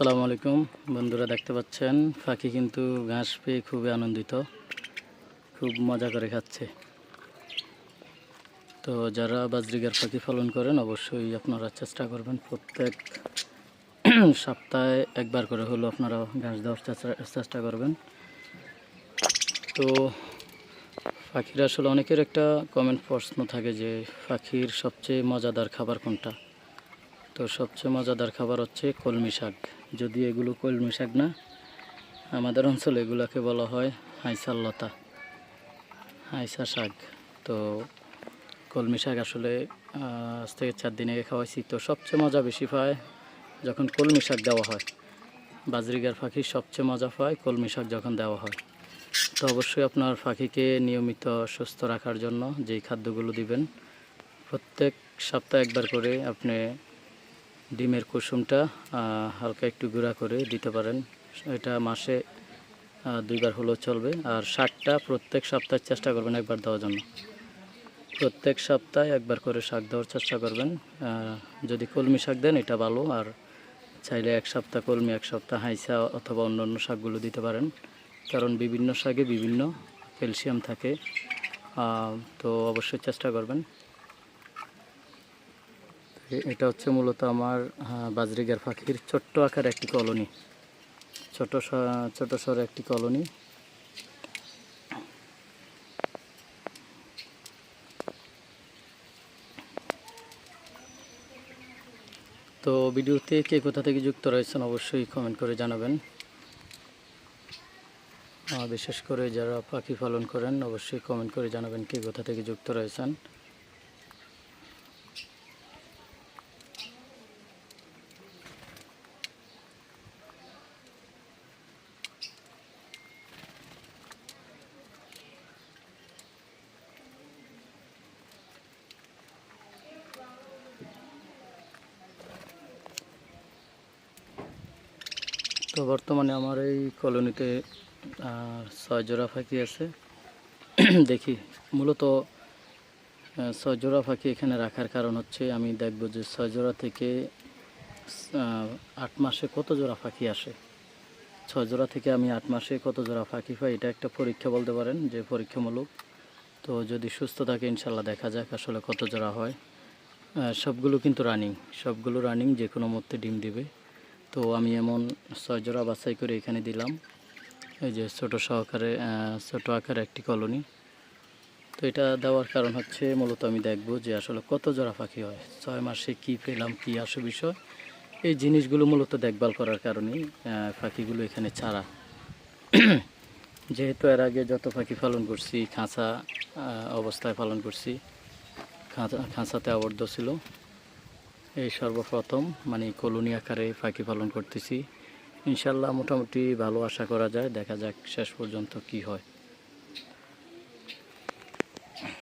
আসসালামু আলাইকুম। বন্ধুরা দেখতে পাচ্ছেন পাখি কিন্তু ঘাস পেয়ে খুবই আনন্দিত, খুব মজা করে খাচ্ছে। তো যারা বাজরিগার পাখি পালন করেন, অবশ্যই আপনারা চেষ্টা করবেন প্রত্যেক সপ্তাহে একবার করে হলো আপনারা ঘাস দেওয়ার চেষ্টা- চেষ্টা করবেন। তো পাখির আসলে অনেকের একটা কমেন্ট প্রশ্ন থাকে যে পাখির সবচেয়ে মজাদার খাবার কোনটা? তো সবচেয়ে মজাদার খাবার হচ্ছে কলমি শাক। যদি এগুলো কলমি শাক না, আমাদের অঞ্চলে এগুলোকে বলা হয় হাইসার লতা হাইসা শাক। তো কলমি শাক আসলে আজ থেকে চার দিন আগে খাওয়াইছি। তো সবচেয়ে মজা বেশি পায় যখন কলমি শাক দেওয়া হয়। বাজরিগার পাখি সবচেয়ে মজা পায় কলমি শাক যখন দেওয়া হয়। তো অবশ্যই আপনার পাখিকে নিয়মিত সুস্থ রাখার জন্য যেই খাদ্যগুলো দিবেন, প্রত্যেক সপ্তাহে একবার করে আপনি ডিমের কুসুমটা হালকা একটু গুঁড়া করে দিতে পারেন। এটা মাসে দুইবার হলেও চলবে। আর শাকটা প্রত্যেক সপ্তাহে চেষ্টা করবেন একবার দেওয়ার জন্য। প্রত্যেক সপ্তাহে একবার করে শাক দেওয়ার চেষ্টা করবেন। যদি কলমি শাক দেন, এটা ভালো। আর চাইলে এক সপ্তাহ কলমি, এক সপ্তাহ হাইসা অথবা অন্য অন্য শাকগুলো দিতে পারেন। কারণ বিভিন্ন শাকে বিভিন্ন ক্যালসিয়াম থাকে। তো অবশ্যই চেষ্টা করবেন। এটা হচ্ছে মূলত আমার বাজরিগার পাখির ছোট্ট আকার একটি কলোনি। ছোট ছোট সর একটি কলোনি। তো ভিডিওতে কে কোথা থেকে যুক্ত রয়েছেন অবশ্যই কমেন্ট করে জানাবেন। বিশেষ করে যারা পাখি পালন করেন, অবশ্যই কমেন্ট করে জানাবেন কে কোথা থেকে যুক্ত রয়েছেন। তো বর্তমানে আমার এই কলোনিতে ছয় জোড়া পাখি আছে। দেখি, মূলত ছয় জোড়া পাখি এখানে রাখার কারণ হচ্ছে আমি দেখব যে ছয় জোড়া থেকে আট মাসে কত জোড়া পাখি আসে। ছয় জোড়া থেকে আমি আট মাসে কত জোড়া পাখি পাই, এটা একটা পরীক্ষা বলতে পারেন, যে পরীক্ষামূলক। তো যদি সুস্থ থাকে ইনশাল্লাহ দেখা যাক আসলে কত জোড়া হয়। সবগুলো কিন্তু রানিং সবগুলো রানিং যে কোনো মুহূর্তে ডিম দিবে। তো আমি এমন ছয় জোড়া বাছাই করে এখানে দিলাম। এই যে ছোট সহকারে ছোট আকারে একটি কলোনি। তো এটা দেওয়ার কারণ হচ্ছে মূলত আমি দেখব যে আসলে কত জোড়া পাখি হয়, ছয় মাসে কি পেলাম, কি আসে বিষয়। এই জিনিসগুলো মূলত দেখভাল করার কারণেই পাখিগুলো এখানে ছাড়া। যেহেতু এর আগে যত পাখি পালন করছি, খাঁচা অবস্থায় পালন করছি, খাঁচা, খাঁচাতে আবদ্ধ ছিল। এই সর্বপ্রথম মানে কলোনি আকারে পাখি পালন করতেছি। ইনশাল্লাহ মোটামুটি ভালো আশা করা যায়। দেখা যাক শেষ পর্যন্ত কি হয়।